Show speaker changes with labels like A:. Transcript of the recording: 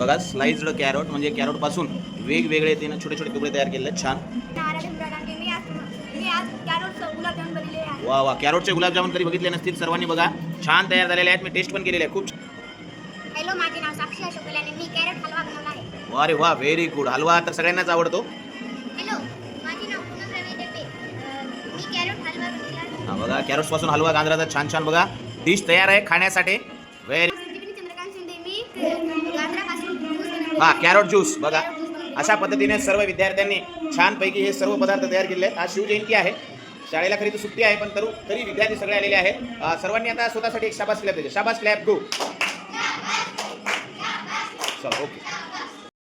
A: बघा स्लाइज्ड कॅरोट म्हणजे कॅरोटपासून वेगवेगळे तिनं छोटे छोटे तुकडे तयार केलेले आहेत. छान.
B: कॅरेट
A: वा वा कॅरोटचे गुलाबजामुन कधी बघितले नसतील सर्वांनी बघा. छान तयार झालेले आहेत. मी टेस्ट पण केलेले आहे खूप
B: हॅलो माझे नाव साक्षी अशोक आणि मी कॅरेट हलवा बनवला आहे.
A: वा रे वा व्हेरी गुड हलवा तर सगळ्यांनाच आवडतो.
B: हॅलो माझे नाव पूनम रवी मी कॅरेट हलवा बनवला आहे.
A: हा बघा कॅरोट्सपासून हलवा गांजराचा छान छान बघा. डिश तयार आहे खाण्यासाठी. व्हेरी
B: चंद्रकांत शिंदे मी
A: हा कॅरोट ज्यूस बघा. अशा पद्धतीने सर्व विद्यार्थ्यांनी छानपैकी हे सर्व पदार्थ तयार केले आहेत. आज शिवजयंती आहे. शाळेला खरी तर सुट्टी आहे पण तरू तरी विद्यार्थी सगळे आलेले आहेत. सर्वांनी आता स्वतःसाठी एक शाबास क्लॅप द्यायचे शाबास क्लॅप गो. चल ओके.